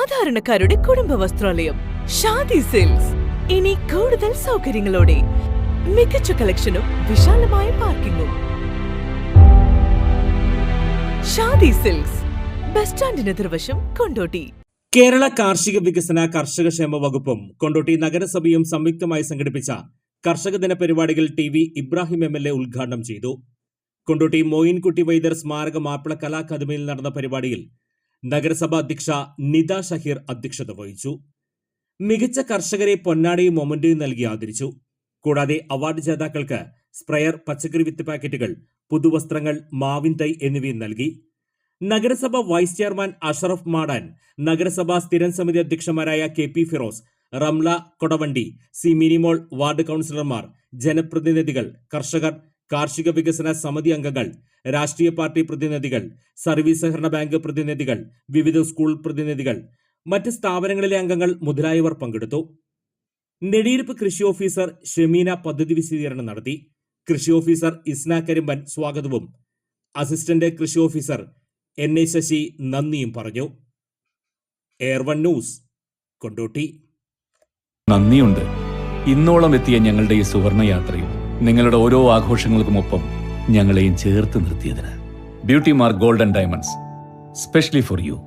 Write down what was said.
സാധാരണക്കാരുടെ കുടുംബ വസ്ത്രാലയം ഷാദി സിൽക്സ്. ഇനി കൂടുതൽ സൗകര്യങ്ങളോടെ മികച്ച കളക്ഷനും വിശാലമായ പാർക്കിങ്ങും. ഷാദി സിൽക്സ് ബസ് സ്റ്റാൻഡിന് എതിർവശം കൊണ്ടോട്ടി. കേരള കാർഷിക വികസന കർഷക ക്ഷേമ വകുപ്പും കൊണ്ടോട്ടി നഗരസഭയും സംയുക്തമായി സംഘടിപ്പിച്ച കർഷക ദിന പരിപാടികൾ T V Ibrahim M L A ഉദ്ഘാടനം ചെയ്തു. കൊണ്ടോട്ടി മോയിൻകുട്ടി വൈദ്യർ സ്മാരക മാപ്പിള കലാ അക്കാദമിയിൽ നടന്ന പരിപാടിയിൽ നഗരസഭ അധ്യക്ഷ നിത ഷഹീർ അധ്യക്ഷത വഹിച്ചു. മികച്ച കർഷകരെ പൊന്നാടയും മൊമന്റയും നൽകി ആദരിച്ചു. കൂടാതെ അവാർഡ് ജേതാക്കൾക്ക് സ്പ്രെയർ പച്ചക്കറി വിത്ത് പാക്കറ്റുകൾ പുതുവസ്ത്രങ്ങൾ മാവിൻ തൈ എന്നിവയും നൽകി. നഗരസഭ വൈസ് ചെയർമാൻ അഷറഫ് മാടാൻ നഗരസഭാ സ്ഥിരം സമിതി അധ്യക്ഷന്മാരായ K P Firoz Ramla Kodavandi C Minimol ward കൗൺസിലർമാർ ജനപ്രതിനിധികൾ കർഷകർ കാർഷിക വികസന സമിതി അംഗങ്ങൾ രാഷ്ട്രീയ പാർട്ടി പ്രതിനിധികൾ സർവീസ് സഹകരണ ബാങ്ക് പ്രതിനിധികൾ വിവിധ സ്കൂൾ പ്രതിനിധികൾ മറ്റ് സ്ഥാപനങ്ങളിലെ അംഗങ്ങൾ മുതലായവർ പങ്കെടുത്തു. നെടിയിരുപ്പ് കൃഷി ഓഫീസർ ഷെമീന പദ്ധതി വിശദീകരണം നടത്തി. കൃഷി ഓഫീസർ ഇസ്ന കരിമ്പൻ സ്വാഗതവും. അസിസ്റ്റന്റ് കൃഷി ഓഫീസർ എൻ എ ശശി നന്ദിയും പറഞ്ഞു. Air one news Kondotty. നന്ദിയുണ്ട്. ഇന്നോളം എത്തിയ ഞങ്ങളുടെ ഈ സുവർണ യാത്രയിൽ നിങ്ങളുടെ ഓരോ ആഘോഷങ്ങൾക്കുമൊപ്പം ഞങ്ങളെയും ചേർത്ത് നിർത്തിയതിന്. Beauty mark golden diamonds specially for you